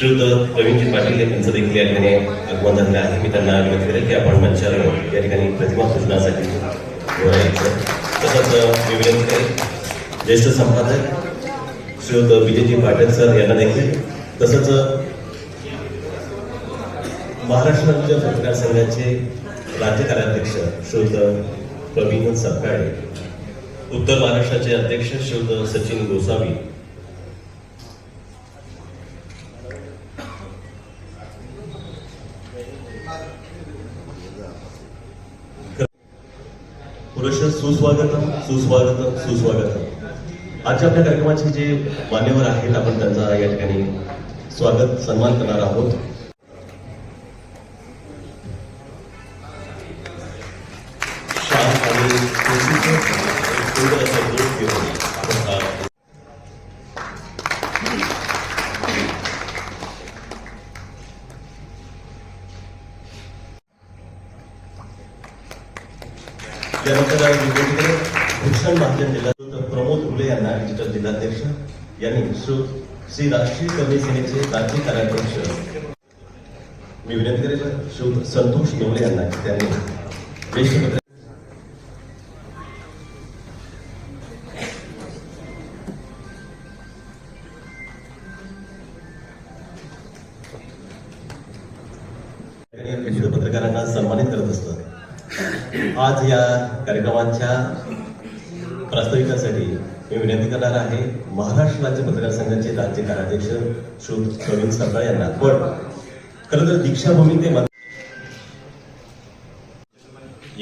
श्रीयुत प्रवीणजी पाटील यांचं देखील या ठिकाणी आगमन झालेलं आहे. मी त्यांना विनंती करेल की आपण मंचावर या ठिकाणी प्रतिमा पूजनासाठी तसंच मी विनंती करेल ज्येष्ठ संपादक श्रीयुत विजयजी पाटील सर यांना देखील. तसंच महाराष्ट्र राज्य पत्रकार संघाचे राज्य कार्याध्यक्ष श्रीयुत प्रवीण सपकाळे उत्तर महाराष्ट्राचे अध्यक्ष श्रीयुत सचिन गोसावी पुरुष सुस्वागतम सुस्वागतम सुस्वागतम आजच्या आपल्या कार्यक्रमाचे जे मान्यवर आहेत आपण त्यांचा या ठिकाणी स्वागत सन्मान करणार आहोत. त्यानंतर विद्यार्थी भूषण महाजन जिल्हा प्रमोद हुले यांना डिजिटल जिल्हाध्यक्ष यांनी श्री राष्ट्रीय कवी सेनेचे राज्य कार्याध्यक्ष. मी विनंती करेल श्री संतोष येवले यांना त्यांनी ज्येष्ठ पत्रकारांना सन्मानित करत असतो. आज या कार्यक्रमांच्या प्रास्ताविकासाठी मी विनंती करणार आहे महाराष्ट्र राज्य पत्रकार संघाचे राज्य कार्याध्यक्ष श्री प्रवीण सरदार यांना. पण खरं तर दीक्षाभूमी ते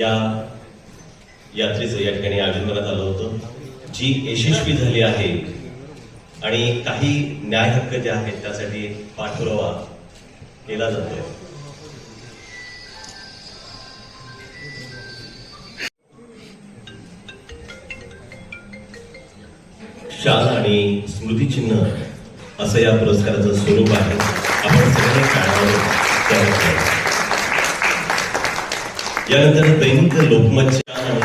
या यात्रेचं या ठिकाणी आयोजन करण्यात आलं होतं. जी यशस्वी झाली आहे आणि काही न्याय हक्क जे आहेत त्यासाठी पाठपुरावा केला जातोय. शाल आणि स्मृतिचिन्ह असं या पुरस्काराचं स्वरूप आहे. आपण सगळे यानंतर दैनिक लोकमत आणि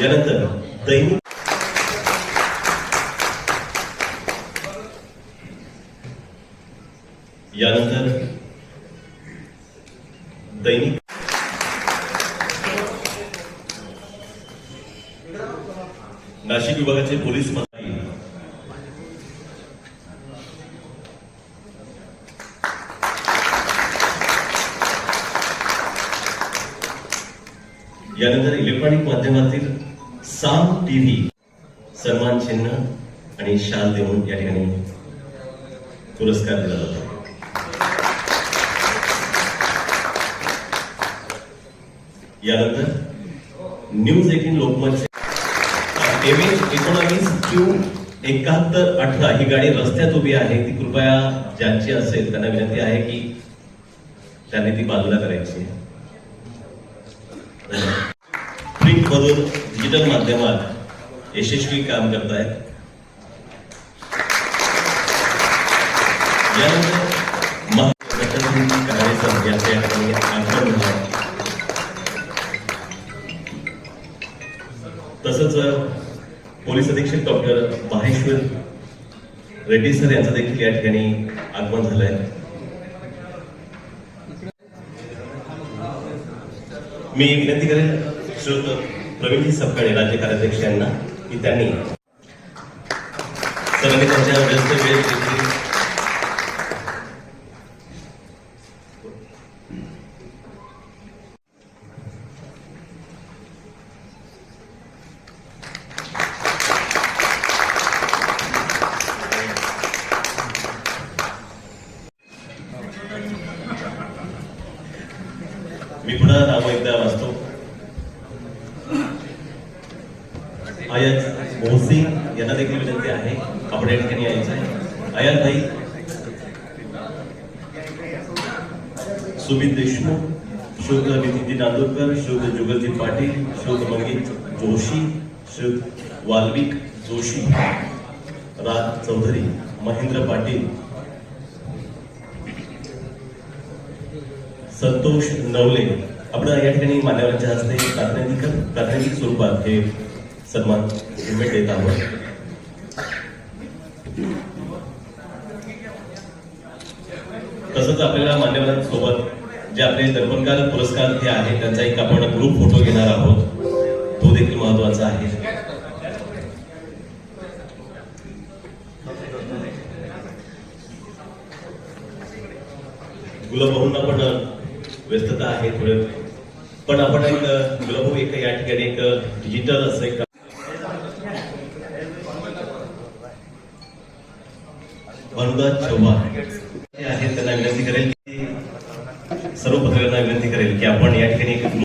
यानंतर दैनिक यानंतर दैनिक विभागाचे पोलीस मंत्री यानंतर इलेक्ट्रॉनिक माध्यमातील साम टीव्ही सन्मान चिन्ह आणि शाल देऊन या ठिकाणी पुरस्कार दिला जातो. यानंतर न्यूज एटीन लोकमत एकोणावीस क्यू एकाहत्तर अठरा ही गाडी रस्त्यात उभी आहे. ती कृपया ज्यांची असेल त्यांना विनंती आहे की त्यांनी ती बाजूला करायची प्रिंट मधून डिजिटल माध्यमात यशस्वी काम करतायत. तसंच पोलीस अधीक्षक डॉक्टर माहेश्वर रेड्डी सर यांचं देखील या ठिकाणी आगमन झालंय. मी विनंती करेन श्रोत प्रवीणजी सपकाळे राज्य कार्याध्यक्ष यांना की त्यांनी सरांनी त्यांच्या व्यस्त वेळ देखील मी पुन्हा नाव एकदा वाचतो. आयात मोहसिंग यांना देखील विनंती आहे. आपण या ठिकाणी यायचं आहे. आयात भाई सुमित देशमुख शुद्ध नितीन नांदूरकर शुद्ध जुगलजी पाटील शुद्ध मंगीत जोशी शुद्ध वाल्मिक जोशी राज चौधरी महेंद्र पाटील संतोष नवले. आपण या ठिकाणी मान्यवरांच्या हस्ते प्रातिनिधिक प्रातिनिधिक स्वरूपात हे सन्मान भेट देत आहोत. तसंच आपल्याला मान्यवरांसोबत जे आपले दर्पणकार पुरस्कार हे आहेत त्यांचा एक आपण ग्रुप फोटो घेणार आहोत. व्यस्तता पुरत थोडे पण आपण एक गुलाबभाऊ एक या ठिकाणी एक डिजिटल असं एक अनुदान चव्हाण आहेत त्यांना विनंती करेल की सर्व पत्रकारांना विनंती करेल की आपण या ठिकाणी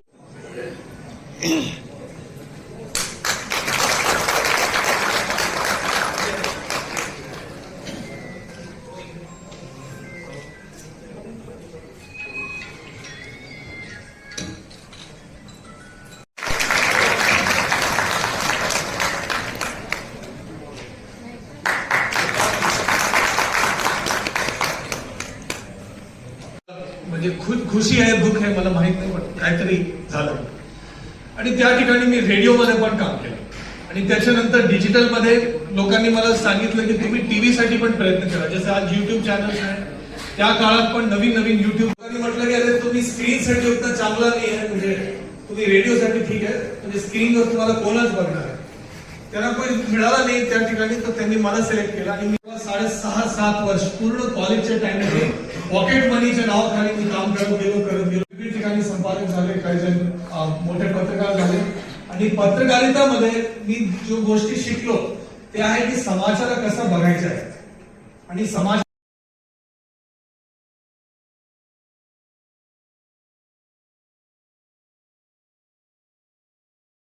म्हणजे खुद खुशी आहे दुःख आहे मला माहीत नाही पण काहीतरी झालं. आणि त्या ठिकाणी मी रेडिओमध्ये पण काम केलं. आणि त्याच्यानंतर डिजिटलमध्ये लोकांनी मला सांगितलं की तुम्ही टीव्ही साठी पण प्रयत्न करा. जसं आज युट्यूब चॅनल्स आहे त्या काळात पण नवीन नवीन युट्यूब म्हटलं की अरे तुम्ही स्क्रीन साठी उतना चांगला नाही आहे म्हणजे तुम्ही रेडिओसाठी ठीक आहे म्हणजे स्क्रीनवर तुम्हाला कोणच बघणार आहे त्यांना कोणी मिळाला नाही त्या ठिकाणी तर त्यांनी मला सिलेक्ट केला. आणि मी साडेसहा सात वर्ष पूर्ण कॉलेजच्या टाइममध्ये पॉकेट मनीच्या नावाखाली मी काम करत गेलो करत गेलो. विविध ठिकाणी संपादक झाले काही जण मोठे पत्रकार झाले. आणि पत्रकारितामध्ये मी जो गोष्टी शिकलो ते आहे की समाजाला कसं बघायचं आहे. आणि समाज